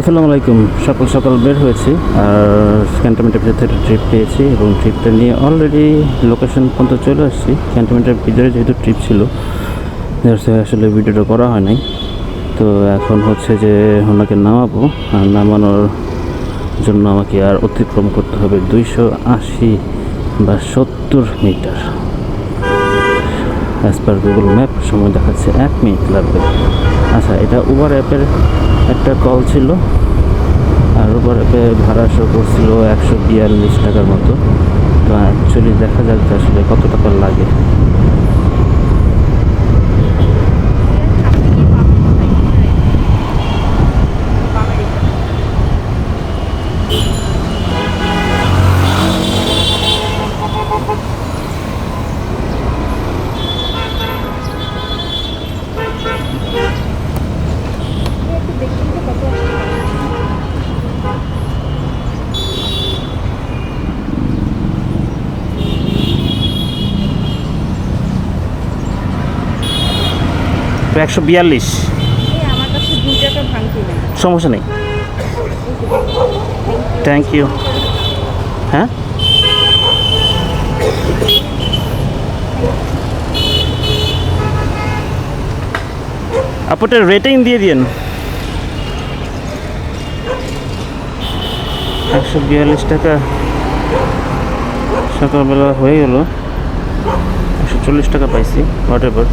আসসালামু আলাইকুম। সকাল সকাল বের হয়েছি আর ক্যান্টনমেন্টের ভিতরে ট্রিপ পেয়েছি এবং ট্রিপটা নিয়ে অলরেডি লোকেশন পর্যন্ত চলে আসছি। ক্যান্টনমেন্টের ভিতরে যেহেতু ট্রিপ ছিল আসলে ভিডিওটা করা হয় নাই। তো এখন হচ্ছে যে ওনাকে নামাবো, আর নামানোর জন্য আমাকে আর অতিক্রম করতে হবে দুইশো আশি বা সত্তর metre. As per Google map সময় দেখাচ্ছে এক মিনিট লাগবে। আচ্ছা এটা উবার অ্যাপের একটা কল ছিল। আর উবার অ্যাপে ভাড়া শো করছিল একশো বিয়াল্লিশ টাকার মতো। তো অ্যাকচুয়ালি দেখা যাক আসলে কত টাকা লাগে। একশো বিয়াল্লিশ। সমস্যা নেই। থ্যাংক ইউ হ্যাঁ? আপনার রেটিং দিয়ে দিন একশো বিয়াল্লিশ টাকা। সকালবেলা হয়ে গেল। একশো চল্লিশ টাকা পাইছি হোয়াট এভার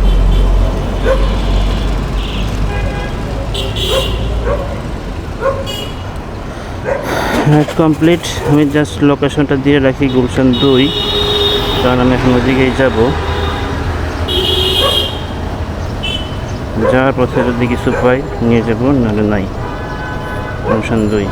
কমপ্লিট আমি জাস্ট লোকেশনটা দিয়ে রাখি গুলশান দুই। কারণ আমি এখন ওদিকেই যাব। যাওয়ার পথে যদি কিছু পাই, নিয়ে যাব, নাহলে নাই। গুলশান দুই।